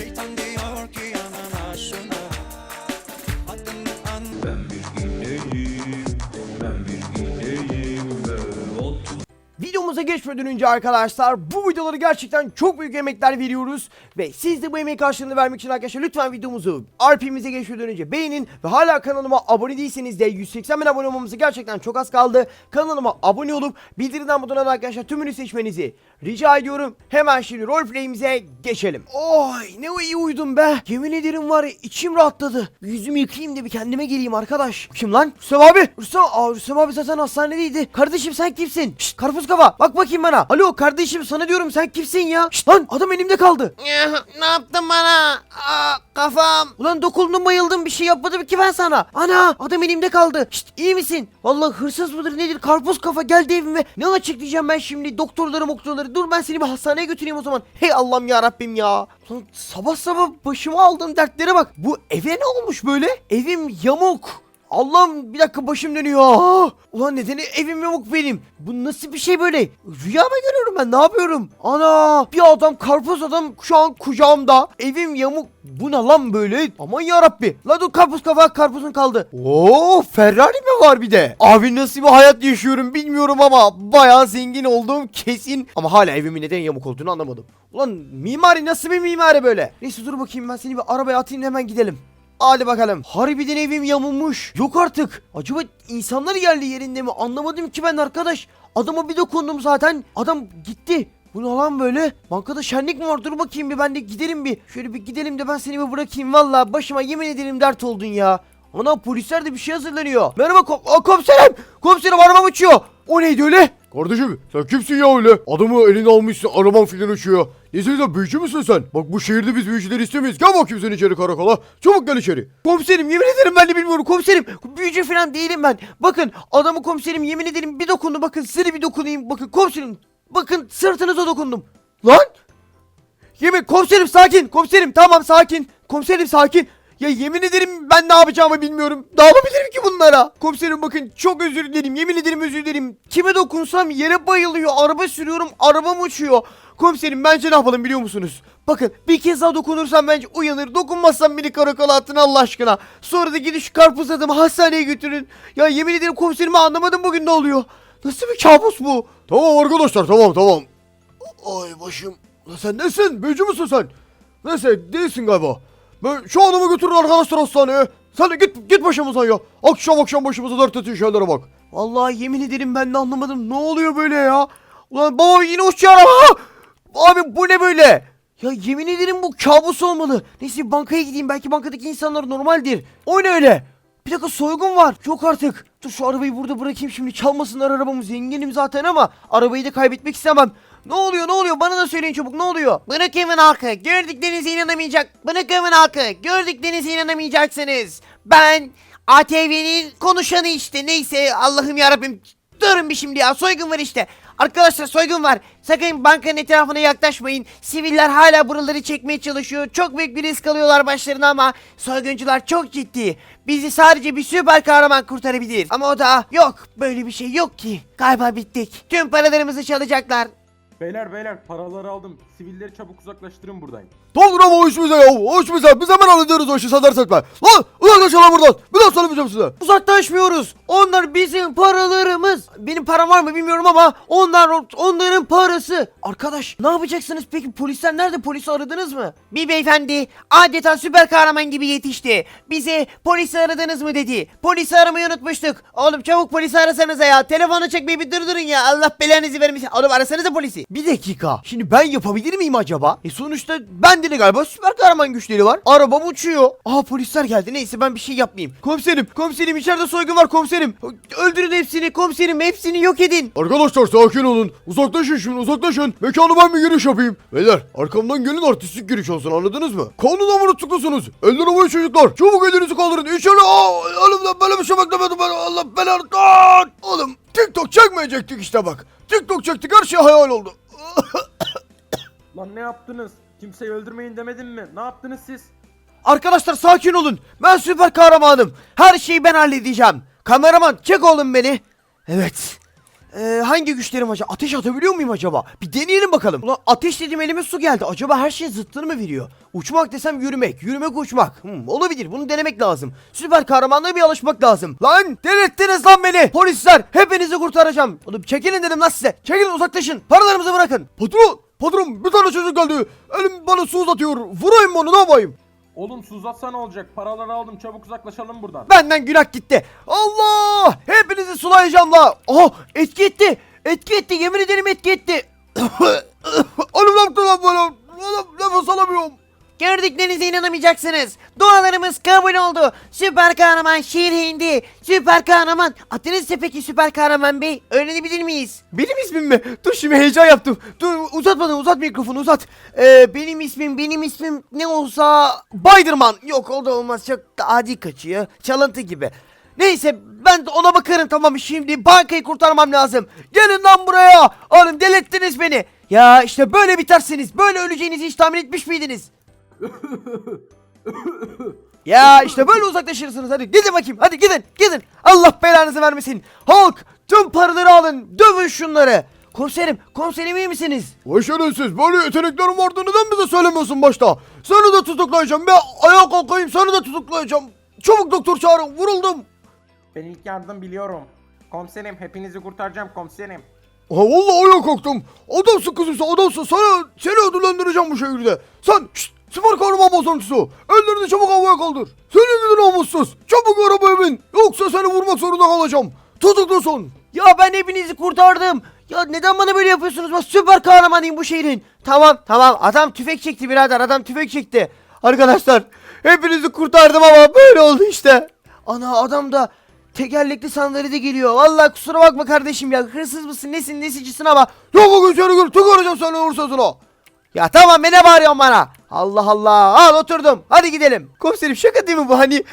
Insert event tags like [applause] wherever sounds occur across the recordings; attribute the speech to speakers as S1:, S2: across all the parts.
S1: Şeytan diyor
S2: Videomuza geçmeden önce arkadaşlar bu videoları gerçekten çok büyük emekler veriyoruz ve siz de bu emeğin karşılığını vermek için arkadaşlar lütfen videomuzu RP'mize geçmeden önce beğenin ve hala kanalıma abone değilseniz de 180 bin abone olmamıza gerçekten çok az kaldı. Kanalıma abone olup bildirimden butonuna da arkadaşlar tümünü seçmenizi rica ediyorum. Hemen şimdi roleplay'imize geçelim. Oy ne iyi uyudum be. Yemin ederim var ya içim rahatladı. Yüzümü yıkayayım da bir kendime geleyim arkadaş. Kim lan? Rüstem abi. Rüstem, Aa, Rüstem abi zaten hastanedeydi. Kardeşim sen kimsin? Şşt karpuz kafa. Bak bakayım bana. Alo kardeşim sana diyorum sen kimsin ya? Şşt lan adam elimde kaldı.
S3: ne yaptın bana? Aa, kafam.
S2: Ulan dokundum bayıldım bir şey yapmadım ki ben sana. Ana adam elimde kaldı. Şşt iyi misin? Vallahi hırsız mıdır nedir karpuz kafa geldi evime. Ne açıklayacağım ben şimdi doktorları moktorları. Dur ben seni bir hastaneye götüreyim o zaman. Hey Allah'ım ya Rabbim ya. Ulan sabah sabah başıma aldığım dertlere bak. Bu eve ne olmuş böyle? Evim yamuk. Allah'ım bir dakika başım dönüyor. Ah! Ulan nedeni evim yamuk benim. Bu nasıl bir şey böyle? Rüya mı görüyorum ben ne yapıyorum? Ana bir adam karpuz adam şu an kucağımda. Evim yamuk. Bu ne lan böyle? Aman yarabbi. La dur karpuz kafa karpuzun kaldı. Oo Ferrari mi var bir de? Abi nasıl bir hayat yaşıyorum bilmiyorum ama bayağı zengin olduğum kesin. Ama hala evimin neden yamuk olduğunu anlamadım. Ulan mimari nasıl bir mimari böyle? Neyse dur bakayım ben seni bir arabaya atayım hemen gidelim. Hadi bakalım. Harbiden evim yamulmuş. Yok artık. Acaba insanlar yerli yerinde mi? Anlamadım ki ben arkadaş. Adama bir dokundum zaten. Adam gitti. Bu ne lan böyle? Bankada şenlik mi var? Dur bakayım bir ben de gidelim bir. Şöyle bir gidelim de ben seni bir bırakayım. Valla başıma yemin ederim dert oldun ya. Ana polisler de bir şey hazırlanıyor. Merhaba kom Aa, komiserim. Komiserim arabam uçuyor. O neydi öyle?
S4: Kardeşim sen kimsin ya öyle? Adamı eline almışsın araban filan uçuyor. Neyse sen büyücü müsün sen? Bak bu şehirde biz büyücüleri istemeyiz. Gel bakayım sen içeri karakola. Çabuk gel içeri.
S2: Komiserim yemin ederim ben de bilmiyorum komiserim. Büyücü falan değilim ben. Bakın adamı komiserim yemin ederim bir dokundu. Bakın size bir dokunayım. Bakın komiserim. Bakın sırtınıza dokundum. Lan! Yemin komiserim sakin. Komiserim tamam sakin. Komiserim sakin. Ya yemin ederim ben ne yapacağımı bilmiyorum. Ne yapabilirim ki bunlara? Komiserim bakın çok özür dilerim. Yemin ederim özür dilerim. Kime dokunsam yere bayılıyor. Araba sürüyorum. Arabam uçuyor. Komiserim bence ne yapalım biliyor musunuz? Bakın bir kez daha dokunursam bence uyanır. Dokunmazsam beni karakola atın Allah aşkına. Sonra da gidin şu karpuz adamı hastaneye götürün. Ya yemin ederim komiserimi anlamadım bugün ne oluyor. Nasıl bir kabus bu?
S4: Tamam arkadaşlar tamam tamam. Ay başım. Lan sen nesin? Büyücü müsün sen? Neyse değilsin galiba. Şu adamı götürün arkadaşlar hastaneye. Sen git git başımızdan ya. Akşam akşam başımıza dert ettiğin şeylere bak.
S2: Vallahi yemin ederim ben de anlamadım. Ne oluyor böyle ya? Ulan baba yine uçuyor araba. Abi bu ne böyle? Ya yemin ederim bu kabus olmalı. Neyse bankaya gideyim. Belki bankadaki insanlar normaldir. O ne öyle? Bir dakika soygun var. Yok artık. Dur şu arabayı burada bırakayım şimdi. Çalmasınlar arabamı. Zenginim zaten ama arabayı da kaybetmek istemem. Ne oluyor ne oluyor? Bana da söyleyin çabuk ne oluyor?
S3: Bırak evin halkı. Gördüklerinize inanamayacak. Bırak evin halkı. Gördüklerinize inanamayacaksınız. Ben ATV'nin konuşanı işte. Neyse Allah'ım yarabbim. Durun bir şimdi ya. Soygun var işte. Arkadaşlar soygun var. Sakın bankanın etrafına yaklaşmayın. Siviller hala buraları çekmeye çalışıyor. Çok büyük bir risk alıyorlar başlarına ama soyguncular çok ciddi. Bizi sadece bir süper kahraman kurtarabilir. Ama o da yok. Böyle bir şey yok ki. Galiba bittik. Tüm paralarımızı çalacaklar.
S5: Beyler beyler paraları aldım. Sivilleri çabuk uzaklaştırın buradan.
S4: Tamam ama o iş bize ya. O iş bize. Biz hemen hallederiz o işi dert etme. Lan uzaklaşın lan buradan. Bir daha söylemeyeceğim size.
S2: Uzaklaşmıyoruz. Onlar bizim paralarımız. Benim param var mı bilmiyorum ama onlar onların parası. Arkadaş ne yapacaksınız peki? Polisler nerede? Polisi aradınız mı?
S3: Bir beyefendi adeta süper kahraman gibi yetişti. Bize polisi aradınız mı dedi. Polisi aramayı unutmuştuk. Oğlum çabuk polisi arasanıza ya. Telefonu çekmeyi bir durdurun ya. Allah belanızı vermesin. Oğlum arasanıza polisi.
S2: Bir dakika. Şimdi ben yapabilir miyim acaba? E sonuçta bende de galiba süper kahraman güçleri var. Arabam uçuyor. Aa polisler geldi. Neyse ben bir şey yapmayayım. Komiserim, komiserim içeride soygun var komiserim. Öldürün hepsini komiserim. Hepsini yok edin.
S4: Arkadaşlar sakin olun. Uzaklaşın şimdi uzaklaşın. Mekanı ben bir giriş yapayım. Beyler arkamdan gelin artistik giriş olsun anladınız mı? Kanuna mı tutuklusunuz? Eller havaya çocuklar. Çabuk elinizi kaldırın. İçeri. Aa, oğlum böyle bir şey beklemedim ben. Allah belanı. Oğlum TikTok çekmeyecektik işte bak. TikTok çektik her şey hayal oldu. [coughs]
S5: Lan ne yaptınız? Kimseyi öldürmeyin demedim mi? Ne yaptınız siz?
S2: Arkadaşlar sakin olun. Ben süper kahramanım. Her şeyi ben halledeceğim. Kameraman çek oğlum beni. Evet. Ee, hangi güçlerim acaba? Ateş atabiliyor muyum acaba? Bir deneyelim bakalım. Ulan ateş dedim elime su geldi. Acaba her şey zıttını mı veriyor? Uçmak desem yürümek. Yürümek uçmak. Hmm, olabilir. Bunu denemek lazım. Süper kahramanlığa bir alışmak lazım. Lan delirttiniz lan beni. Polisler hepinizi kurtaracağım. Oğlum çekilin dedim lan size. Çekilin uzaklaşın. Paralarımızı bırakın.
S4: Patron! Patron bir tane çocuk geldi. Elim bana su uzatıyor. Vurayım onu ne yapayım?
S5: Oğlum su uzatsa ne olacak? Paraları aldım çabuk uzaklaşalım buradan.
S2: Benden günah gitti. Allah! Hepinizi sulayacağım la. Aha etki etti. Etki etti. Yemin ederim etki etti. [coughs]
S4: Oğlum ne yaptın lan bana? Oğlum nefes alamıyorum.
S3: Gördüklerinize inanamayacaksınız. Dualarımız kabul oldu. Süper kahraman şehir indi. Süper kahraman. Adınız ne peki süper kahraman bey? Öğrenebilir miyiz?
S2: Benim ismim mi? Dur şimdi heyecan yaptım. Dur uzat bana uzat mikrofonu uzat. Ee, benim ismim benim ismim ne olsa Bayderman. Yok o da olmaz çok adi kaçıyor. Çalıntı gibi. Neyse ben de ona bakarım tamam şimdi bankayı kurtarmam lazım. Gelin lan buraya. Oğlum delirttiniz beni. Ya işte böyle bitersiniz. Böyle öleceğinizi hiç tahmin etmiş miydiniz? Ya işte böyle uzaklaşırsınız hadi gidin bakayım hadi gidin gidin Allah belanızı vermesin halk tüm paraları alın dövün şunları komiserim komiserim iyi misiniz
S4: Vay şerefsiz böyle yeteneklerim vardı neden bize söylemiyorsun başta? Seni de tutuklayacağım be ayağa kalkayım seni de tutuklayacağım. Çabuk doktor çağırın vuruldum.
S5: Ben ilk yardım biliyorum. Komiserim hepinizi kurtaracağım komiserim.
S4: Ha vallahi ayağa kalktım. Adamsın kızım sen adamsın sana seni ödüllendireceğim bu şehirde. Sen şşt süper kahraman bozuntusu. Ellerini çabuk havaya kaldır. Seni gidin namussuz. Çabuk arabaya bin. Yoksa seni vurmak zorunda kalacağım. Tutuklusun.
S2: ya ben hepinizi kurtardım ya neden bana böyle yapıyorsunuz ben süper kahramanıyım bu şehrin tamam tamam adam tüfek çekti birader adam tüfek çekti arkadaşlar hepinizi kurtardım ama böyle oldu işte ana adam da tekerlekli sandalyede geliyor vallahi kusura bakma kardeşim ya hırsız mısın nesin nesicisin ama
S4: Ya bugün seni gör tıkaracağım seni hırsızına.
S2: Ya tamam ne bağırıyorsun bana? Allah Allah al oturdum hadi gidelim. Komiserim şaka değil mi bu hani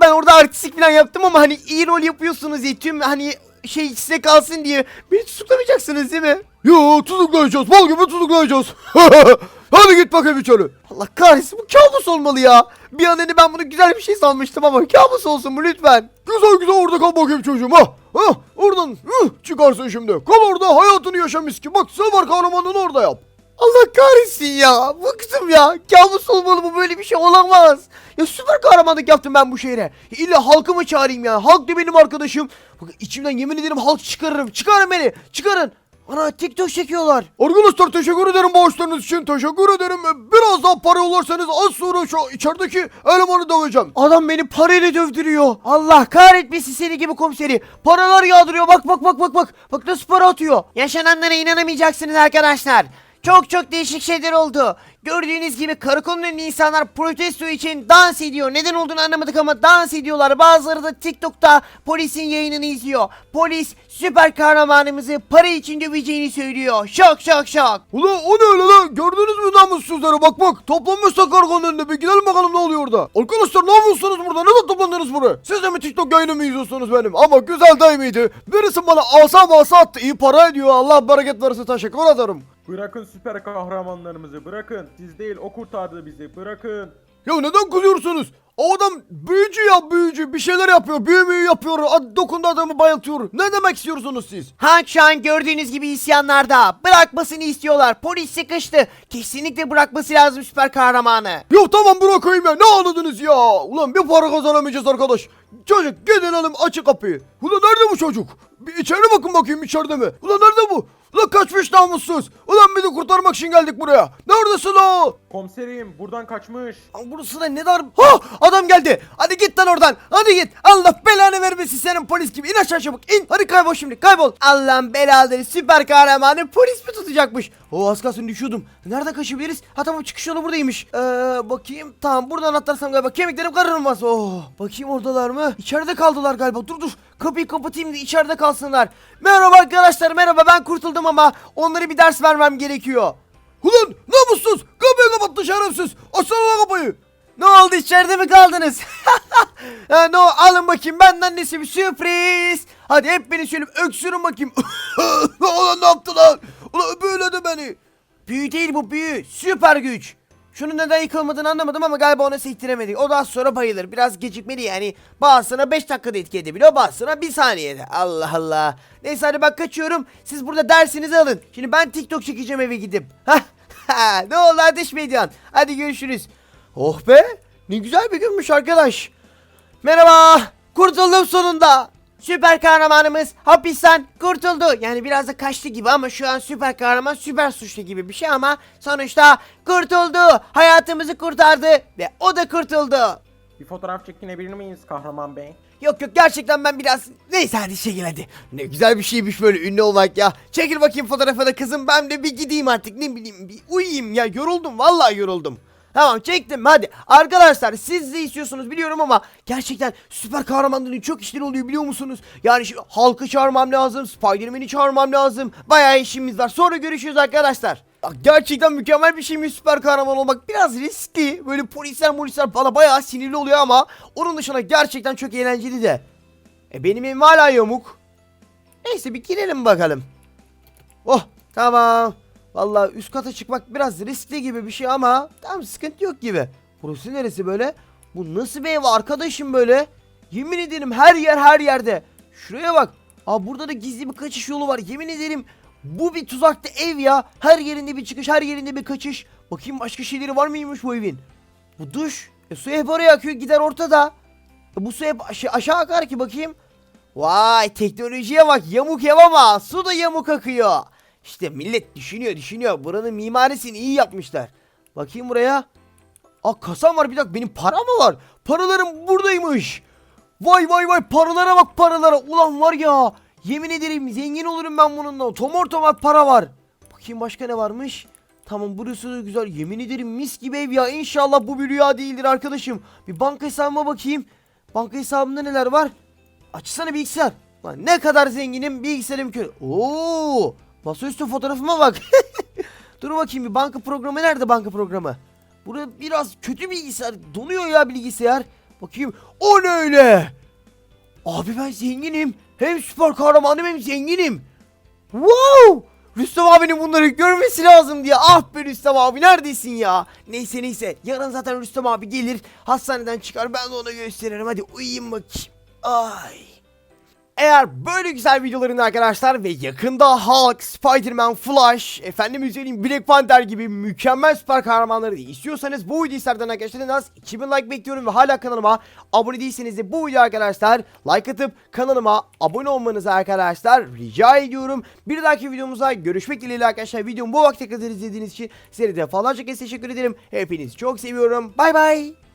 S2: ben orada artistik falan yaptım ama hani iyi rol yapıyorsunuz diye tüm hani şey size kalsın diye beni tutuklamayacaksınız değil mi?
S4: Yo tutuklayacağız bal gibi tutuklayacağız. [laughs] Hadi git bakayım içeri.
S2: Allah kahretsin bu kabus olmalı ya. Bir an hani ben bunu güzel bir şey sanmıştım ama kabus olsun bu lütfen.
S4: Güzel güzel orada kal bakayım çocuğum ha. Ha oradan hı, çıkarsın şimdi. Kal orada hayatını yaşa mis gibi. Bak süper kahramanını orada yap.
S2: Allah kahretsin ya. Bıktım ya. Kabus olmalı bu böyle bir şey olamaz. Ya süper kahramanlık yaptım ben bu şehre. İlla halkımı çağırayım ya. Halk da benim arkadaşım. Bak içimden yemin ederim halk çıkarırım. Çıkarın beni. Çıkarın. Ana TikTok çekiyorlar.
S4: Arkadaşlar teşekkür ederim bağışlarınız için. Teşekkür ederim. Biraz daha para yollarsanız az sonra şu içerideki elemanı döveceğim.
S2: Adam beni parayla dövdürüyor. Allah kahretmesin seni gibi komiseri. Paralar yağdırıyor. Bak bak bak bak bak. Bak nasıl para atıyor.
S3: Yaşananlara inanamayacaksınız arkadaşlar. Çok çok değişik şeyler oldu. Gördüğünüz gibi karakolun insanlar protesto için dans ediyor. Neden olduğunu anlamadık ama dans ediyorlar. Bazıları da TikTok'ta polisin yayınını izliyor. Polis süper kahramanımızı para için döveceğini söylüyor. Şok şok şok.
S4: Ulan o ne öyle lan? Gördünüz mü namussuzları? Bak bak toplanmışlar kargonun önünde. Bir gidelim bakalım ne oluyor orada. Arkadaşlar ne yapıyorsunuz burada? Neden toplandınız buraya? Siz de mi TikTok yayını mı izliyorsunuz benim? Ama güzel değil miydi? Birisi bana asa masa attı. İyi para ediyor. Allah bereket versin. Teşekkür ederim.
S5: Bırakın süper kahramanlarımızı bırakın. Siz değil o kurtardı bizi bırakın.
S4: Ya neden kızıyorsunuz? O adam büyücü ya büyücü. Bir şeyler yapıyor. Büyü müyü yapıyor. Ad- Dokundu adamı bayıltıyor. Ne demek istiyorsunuz siz?
S3: Hank şu an gördüğünüz gibi isyanlarda. Bırakmasını istiyorlar. Polis sıkıştı. Kesinlikle bırakması lazım süper kahramanı.
S4: Ya tamam bırakayım ya. Ne anladınız ya? Ulan bir para kazanamayacağız arkadaş. Çocuk gidin hanım açık kapıyı. Ulan nerede bu çocuk? Bir içeri bakın bakayım içeride mi? Ulan nerede bu? Ulan kaçmış namussuz. Ulan bizi kurtarmak için geldik buraya. Neredesin la?
S5: Komiserim buradan kaçmış.
S2: Lan Burası da ne dar... Ha! Adam geldi. Hadi git lan oradan. Hadi git. Allah belanı vermesin senin polis gibi. İn aşağı çabuk. İn. Hadi kaybol şimdi. Kaybol. Allah'ın belaları süper kahramanı polis mi tutacakmış? O az kalsın düşüyordum. Nereden kaçabiliriz? Ha tamam çıkış yolu buradaymış. Ee, bakayım. Tamam buradan atlarsam galiba kemiklerim kırılmaz. Oh. Bakayım oradalar mı? İçeride kaldılar galiba. Dur dur. Kapıyı kapatayım da içeride kalsınlar. Merhaba arkadaşlar. Merhaba ben kurtuldum ama onlara bir ders vermem gerekiyor.
S4: Ulan namussuz. Kapıyı kapattı şerefsiz. Açsana kapıyı.
S2: Ne oldu içeride mi kaldınız? [laughs] ha, no, alın bakayım benden nesi bir sürpriz. Hadi hep beni şöyle öksürün bakayım. [laughs]
S4: Ulan ne yaptı lan? Ulan böyle de beni.
S2: büyü değil bu büyü. Süper güç. Şunun neden yıkılmadığını anlamadım ama galiba ona sektiremedik. O da az sonra bayılır. Biraz gecikmeli yani. Bazısına 5 dakikada etki edebiliyor. Bazısına 1 saniyede. Allah Allah. Neyse hadi bak kaçıyorum. Siz burada dersinizi alın. Şimdi ben TikTok çekeceğim eve gidip. [laughs] Ne oldu Ateş Medyan? Hadi görüşürüz. Oh be. Ne güzel bir günmüş arkadaş. Merhaba. Kurtuldum sonunda. Süper kahramanımız hapisten kurtuldu. Yani biraz da kaçtı gibi ama şu an süper kahraman süper suçlu gibi bir şey ama sonuçta kurtuldu. Hayatımızı kurtardı ve o da kurtuldu.
S5: Bir fotoğraf çekinebilir miyiz kahraman bey?
S2: Yok yok gerçekten ben biraz neyse hadi çekil hadi. Ne güzel bir şeymiş böyle ünlü olmak ya. Çekil bakayım fotoğrafına kızım ben de bir gideyim artık ne bileyim bir uyuyayım ya yoruldum vallahi yoruldum. Tamam çektim hadi. Arkadaşlar siz de istiyorsunuz biliyorum ama gerçekten süper kahramanların çok işleri oluyor biliyor musunuz? Yani şu halkı çağırmam lazım, Spider-Man'i çağırmam lazım. Bayağı işimiz var. Sonra görüşürüz arkadaşlar. Bak, Gerçekten mükemmel bir şeymiş süper kahraman olmak. Biraz riskli. Böyle polisler polisler bana bayağı sinirli oluyor ama onun dışında gerçekten çok eğlenceli de. E benim evim hala yamuk. Neyse bir girelim bakalım. Oh tamam. Vallahi üst kata çıkmak biraz riskli gibi bir şey ama tamam sıkıntı yok gibi. Burası neresi böyle? Bu nasıl bir ev arkadaşım böyle? Yemin ederim her yer her yerde. Şuraya bak. Aa burada da gizli bir kaçış yolu var. Yemin ederim bu bir tuzakta ev ya. Her yerinde bir çıkış, her yerinde bir kaçış. Bakayım başka şeyleri var mıymış bu evin? Bu duş. E, su hep oraya akıyor gider ortada. E, bu su hep aşa- aşağı akar ki bakayım. Vay teknolojiye bak yamuk ev ama su da yamuk akıyor. İşte millet düşünüyor düşünüyor. Buranın mimarisini iyi yapmışlar. Bakayım buraya. Aa kasam var bir dakika benim para mı var? Paralarım buradaymış. Vay vay vay paralara bak paralara. Ulan var ya. Yemin ederim zengin olurum ben bununla. Tomar tomar para var. Bakayım başka ne varmış? Tamam burası da güzel. Yemin ederim mis gibi ev ya. İnşallah bu bir rüya değildir arkadaşım. Bir banka hesabıma bakayım. Banka hesabımda neler var? Açsana bilgisayar. Lan ne kadar zenginim bilgisayarım kör. Oo! Masaüstü fotoğrafıma bak. [laughs] Dur bakayım bir banka programı nerede banka programı? Burada biraz kötü bilgisayar. Donuyor ya bilgisayar. Bakayım. O ne öyle? Abi ben zenginim. Hem süper kahramanım hem zenginim. Wow! Rüstem abinin bunları görmesi lazım diye. Ah be Rüstem abi neredesin ya? Neyse neyse. Yarın zaten Rüstem abi gelir. Hastaneden çıkar. Ben de ona gösteririm. Hadi uyuyayım bakayım. Ay. Eğer böyle güzel videoların arkadaşlar ve yakında Hulk, Spider-Man, Flash, efendim söyleyeyim Black Panther gibi mükemmel süper kahramanları istiyorsanız bu videoyu serden arkadaşlar en az 2000 like bekliyorum ve hala kanalıma abone değilseniz de bu video arkadaşlar like atıp kanalıma abone olmanızı arkadaşlar rica ediyorum. Bir dahaki videomuzda görüşmek dileğiyle arkadaşlar videomu bu vakte kadar izlediğiniz için size de defalarca kez teşekkür ederim. Hepinizi çok seviyorum. Bay bay.